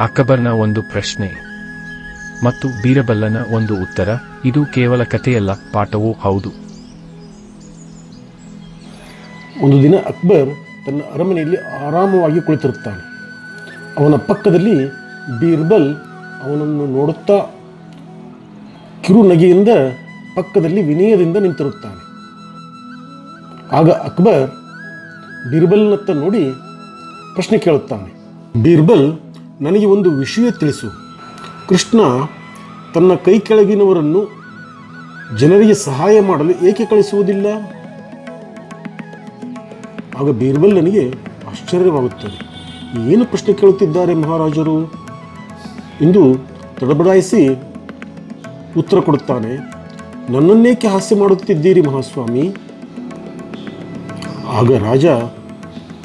ಅಕ್ಬರ್ನ ಒಂದು ಪ್ರಶ್ನೆ. ಮತ್ತು ಬೀರಬಲ್ಲನ ಒಂದು ಉತ್ತರ, ಇದು ಕೇವಲ ಕಥೆಯಲ್ಲ, ಪಾಠವೂ ಹೌದು. ಒಂದು ದಿನ ಅಕ್ಬರ್ ತನ್ನ ಅರಮನೆಯಲ್ಲಿ ಆರಾಮವಾಗಿ ಕುಳಿತಿರುತ್ತಾನೆ. ಅವನ ಪಕ್ಕದಲ್ಲಿ ಬೀರ್ಬಲ್ ಅವನನ್ನು ನೋಡುತ್ತಾ ಕಿರು ನಗೆಯಿಂದ ಪಕ್ಕದಲ್ಲಿ ವಿನಯದಿಂದ ನಿಂತಿರುತ್ತಾನೆ. ಆಗ ಅಕ್ಬರ್ ಬೀರ್ಬಲ್ನತ್ತ ನೋಡಿ ಪ್ರಶ್ನೆ ಕೇಳುತ್ತಾನೆ. ಬೀರ್ಬಲ್ ನನಗೆ ಒಂದು ವಿಷಯ ತಿಳಿಸು. ಕೃಷ್ಣ ತನ್ನ ಕೈ ಕೆಳಗಿನವರನ್ನು ಜನರಿಗೆ ಸಹಾಯ ಮಾಡಲು ಏಕೆ ಕಳಿಸುವುದಿಲ್ಲ? ಆಗ ಬೀರ್ಬಲ್ ನನಗೆ ಆಶ್ಚರ್ಯವಾಗುತ್ತದೆ. ಏನು ಪ್ರಶ್ನೆ ಕೇಳುತ್ತಿದ್ದಾರೆ ಮಹಾರಾಜರು? ಎಂದು ತಡಬಡಾಯಿಸಿ ಉತ್ತರ ಕೊಡುತ್ತಾನೆ. ನನ್ನನ್ನೇಕೆ ಹಾಸ್ಯ ಮಾಡುತ್ತಿದ್ದೀರಿ ಮಹಾಸ್ವಾಮಿ? ಆಗ ರಾಜ,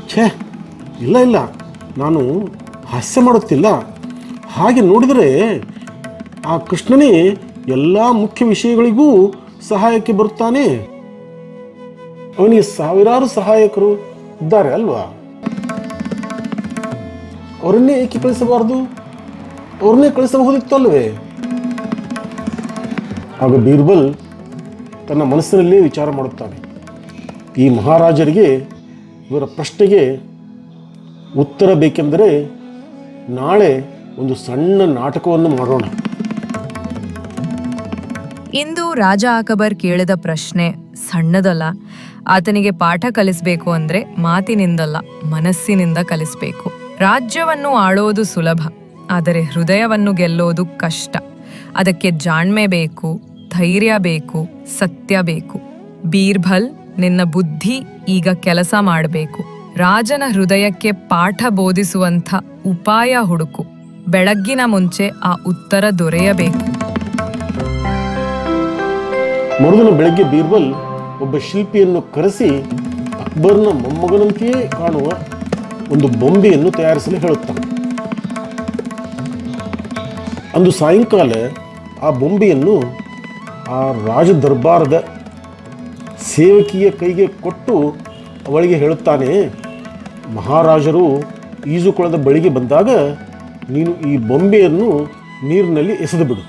ಛೇ, ಇಲ್ಲ ಇಲ್ಲ, ನಾನು ಹಾಸ್ಯ ಮಾಡುತ್ತಿಲ್ಲ. ಹಾಗೆ ನೋಡಿದರೆ ಆ ಕೃಷ್ಣನೇ ಎಲ್ಲ ಮುಖ್ಯ ವಿಷಯಗಳಿಗೂ ಸಹಾಯಕ್ಕೆ ಬರುತ್ತಾನೆ. ಅವನಿಗೆ ಸಾವಿರಾರು ಸಹಾಯಕರು ಇದ್ದಾರೆ ಅಲ್ವಾ? ಅವರನ್ನೇ ಏಕೆ ಕಳಿಸಬಾರದು? ಅವ್ರನ್ನೇ ಕಳಿಸಬಹುದಿತ್ತಲ್ವೇ ಆಗ ಬೀರ್ಬಲ್ ತನ್ನ ಮನಸ್ಸಿನಲ್ಲೇ ವಿಚಾರ ಮಾಡುತ್ತಾನೆ. ಈ ಮಹಾರಾಜರಿಗೆ ಇವರ ಪ್ರಶ್ನೆಗೆ ಉತ್ತರ ಬೇಕೆಂದರೆ ನಾಳೆ ಒಂದು ಸಣ್ಣ ನಾಟಕವನ್ನು ಮಾಡೋಣ. ಇಂದು ರಾಜ ಅಕಬರ್ ಕೇಳಿದ ಪ್ರಶ್ನೆ ಸಣ್ಣದಲ್ಲ. ಆತನಿಗೆ ಪಾಠ ಕಲಿಸಬೇಕು ಅಂದ್ರೆ ಮಾತಿನಿಂದಲ್ಲ, ಮನಸ್ಸಿನಿಂದ ಕಲಿಸಬೇಕು. ರಾಜ್ಯವನ್ನು ಆಳೋದು ಸುಲಭ, ಆದರೆ ಹೃದಯವನ್ನು ಗೆಲ್ಲೋದು ಕಷ್ಟ. ಅದಕ್ಕೆ ಜಾಣ್ಮೆ ಬೇಕು, ಧೈರ್ಯ ಬೇಕು, ಸತ್ಯ ಬೇಕು. ಬೀರ್ಬಲ್ ನಿನ್ನ ಬುದ್ಧಿ ಈಗ ಕೆಲಸ ಮಾಡಬೇಕು. ರಾಜನ ಹೃದಯಕ್ಕೆ ಪಾಠ ಬೋಧಿಸುವಂಥ ಉಪಾಯ ಹುಡುಕು. ಬೆಳಗ್ಗಿನ ಮುಂಚೆ ಆ ಉತ್ತರ ದೊರೆಯಬೇಕು. ಮರುದಿನ ಬೆಳಗ್ಗೆ ಬೀರ್ಬಲ್ ಒಬ್ಬ ಶಿಲ್ಪಿಯನ್ನು ಕರೆಸಿ, ಅಕ್ಬರ್ನ ಮೊಮ್ಮಗನಂತೆಯೇ ಕಾಣುವ ಒಂದು ಬೊಂಬೆಯನ್ನು ತಯಾರಿಸಲು ಹೇಳುತ್ತಾನೆ. ಅಂದು ಸಾಯಂಕಾಲ ಆ ಬೊಂಬೆಯನ್ನು ಆ ರಾಜ ದರ್ಬಾರದ ಸೇವಕಿಯ ಕೈಗೆ ಕೊಟ್ಟು ಅವಳಿಗೆ ಹೇಳುತ್ತಾನೆ ಮಹಾರಾಜರು ಈಜುಕೊಳದ ಬಳಿಗೆ ಬಂದಾಗ ನೀನು ಈ ಬೊಂಬೆಯನ್ನು ನೀರಿನಲ್ಲಿ ಎಸೆದು ಬಿಡು.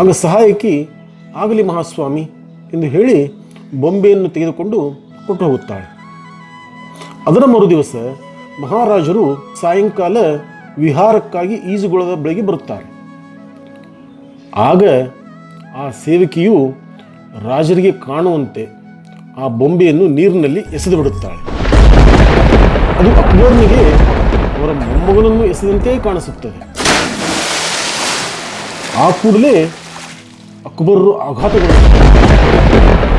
ಆಗ ಸಹಾಯಕಿ, ಆಗಲಿ ಮಹಾಸ್ವಾಮಿ ಎಂದು ಹೇಳಿ ಬೊಂಬೆಯನ್ನು ತೆಗೆದುಕೊಂಡು ಕೊಟ್ಟು ಹೋಗುತ್ತಾಳೆ ಅದರ ಮರುದಿವಸ ಮಹಾರಾಜರು ಸಾಯಂಕಾಲ ವಿಹಾರಕ್ಕಾಗಿ ಈಜುಗೊಳದ ಬಳಿಗೆ ಬರುತ್ತಾರೆ. ಆಗ ಆ ಸೇವಕಿಯು ರಾಜರಿಗೆ ಕಾಣುವಂತೆ ಆ ಬೊಂಬೆಯನ್ನು ನೀರಿನಲ್ಲಿ ಎಸೆದು ಬಿಡುತ್ತಾಳೆ. ಅದು ಅಕ್ಬರ್ನಿಗೆ ಅವರ ಮೊಮ್ಮಗನನ್ನು ಎಸೆದಂತೆ ಕಾಣಿಸುತ್ತದೆ. ಆ ಕೂಡಲೇ ಅಕ್ಬರರು ಆಘಾತಗೊಳ್ಳುತ್ತಾರೆ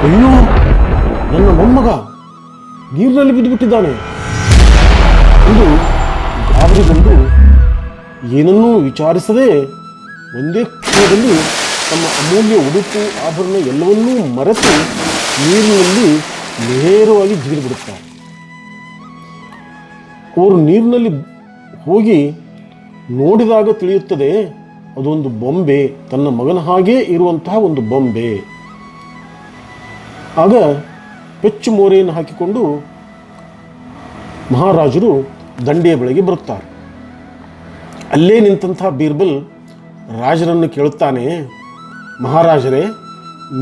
ಅಯ್ಯೋ, ನನ್ನ ಮೊಮ್ಮಗ ನೀರಿನಲ್ಲಿ ಬಿದ್ದುಬಿಟ್ಟಿದ್ದಾನೆ. ಎಂದು ಗಾಬರಿಗೊಂಡು ಏನನ್ನೂ ವಿಚಾರಿಸದೆ ಒಂದೇ ಕ್ಷಣದಲ್ಲಿ ತಮ್ಮ ಅಮೂಲ್ಯ ಉಡುಪು, ಆಭರಣ ಎಲ್ಲವನ್ನೂ ಮರೆತು ನೀರಿನಲ್ಲಿ ನೇರವಾಗಿ ಜಿಗಿದು ಬಿಡುತ್ತಾರೆ ಅವರು ನೀರಿನಲ್ಲಿ ಹೋಗಿ ನೋಡಿದಾಗ ತಿಳಿಯುತ್ತದೆ, ಅದೊಂದು ಬೊಂಬೆ, ತನ್ನ ಮಗನ ಹಾಗೇ ಇರುವಂತಹ ಒಂದು ಬೊಂಬೆ. ಆಗ ಪೆಚ್ಚು ಮೋರೆಯನ್ನು ಹಾಕಿಕೊಂಡು ಮಹಾರಾಜರು ದಂಡೆಯ ಬಳಿಗೆ ಬರುತ್ತಾರೆ. ಅಲ್ಲೇ ನಿಂತಹ ಬೀರ್ಬಲ್ ರಾಜರನ್ನು ಕೇಳುತ್ತಾನೆ, ಮಹಾರಾಜರೇ,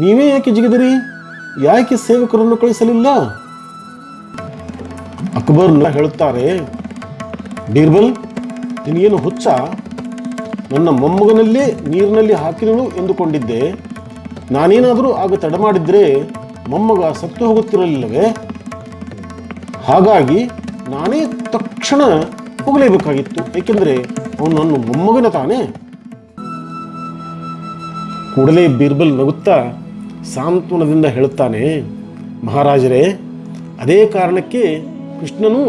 ನೀವೇ ಯಾಕೆ ಜಿಗಿದಿರಿ? ಯಾಕೆ ಸೇವಕರನ್ನು ಕಳಿಸಲಿಲ್ಲ? ಅಕ್ಬರ್ ಹೇಳುತ್ತಾರೆ, ಬೀರ್ಬಲ್ ನಿನಗೇನು ಹುಚ್ಚ? ನನ್ನ ಮೊಮ್ಮಗನಲ್ಲೇ ನೀರಿನಲ್ಲಿ ಹಾಕಿದಳು ಎಂದುಕೊಂಡಿದ್ದೆ. ನಾನೇನಾದರೂ ಆಗ ತಡ ಮಾಡಿದ್ರೆ ಮೊಮ್ಮಗ ಸತ್ತು ಹೋಗುತ್ತಿರಲಿಲ್ಲವೇ? ಹಾಗಾಗಿ ನಾನೇ ತಕ್ಷಣ ಹೋಗಲೇಬೇಕಾಗಿತ್ತು, ಏಕೆಂದರೆ ಅವನು ನನ್ನ ಮೊಮ್ಮಗನ ತಾನೇ? ಕೂಡಲೇ ಬೀರ್ಬಲ್ ನಗುತ್ತಾ ಸಾಂತ್ವನದಿಂದ ಹೇಳುತ್ತಾನೆ, ಮಹಾರಾಜರೇ, ಅದೇ ಕಾರಣಕ್ಕೆ ಕೃಷ್ಣನು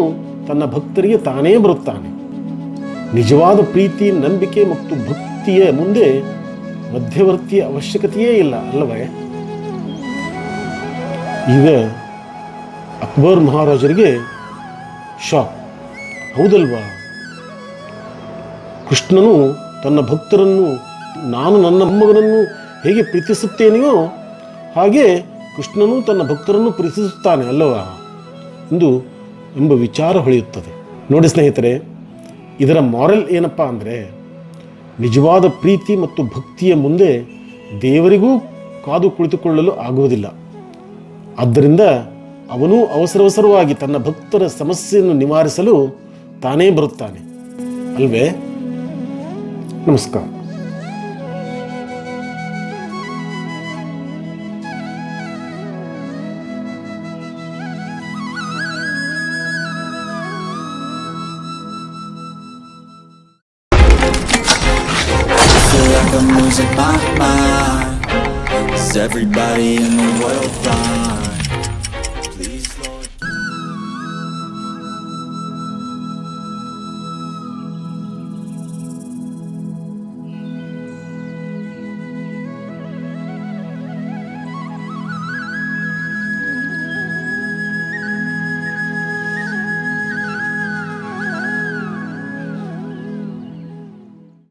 ತನ್ನ ಭಕ್ತರಿಗೆ ತಾನೇ ಬರುತ್ತಾನೆ. ನಿಜವಾದ ಪ್ರೀತಿ, ನಂಬಿಕೆ ಮತ್ತು ಭಕ್ತಿಯ ಮುಂದೆ ಮಧ್ಯವರ್ತಿಯ ಅವಶ್ಯಕತೆಯೇ ಇಲ್ಲ, ಅಲ್ಲವೇ? ಈಗ ಅಕ್ಬರ್ ಮಹಾರಾಜರಿಗೆ ಶಾಕ್. ಹೌದಲ್ವಾ? ಕೃಷ್ಣನು ತನ್ನ ಭಕ್ತರನ್ನು, ನಾನು ನನ್ನ ಮೊಮ್ಮಗನನ್ನು ಹೇಗೆ ಪ್ರೀತಿಸುತ್ತೇನೆಯೋ ಹಾಗೆ ಕೃಷ್ಣನು ತನ್ನ ಭಕ್ತರನ್ನು ಪ್ರೀತಿಸುತ್ತಾನೆ ಅಲ್ಲವಾ? ಎಂದು ಎಂಬ ವಿಚಾರ ಹೊಳೆಯುತ್ತದೆ. ನೋಡಿ ಸ್ನೇಹಿತರೆ, ಇದರ ಮಾರಲ್ ಏನಪ್ಪ ಅಂದರೆ, ನಿಜವಾದ ಪ್ರೀತಿ ಮತ್ತು ಭಕ್ತಿಯ ಮುಂದೆ ದೇವರಿಗೂ ಕಾದು ಕುಳಿತುಕೊಳ್ಳಲು ಆಗುವುದಿಲ್ಲ. ಆದ್ದರಿಂದ ಅವನು ಅವಸರವಸರವಾಗಿ ತನ್ನ ಭಕ್ತರ ಸಮಸ್ಯೆಯನ್ನು ನಿವಾರಿಸಲು ತಾನೇ ಬರುತ್ತಾನೆ. ಅಲ್ವೇ? ನಮಸ್ಕಾರ. I'm losing my Is everybody in the world blind?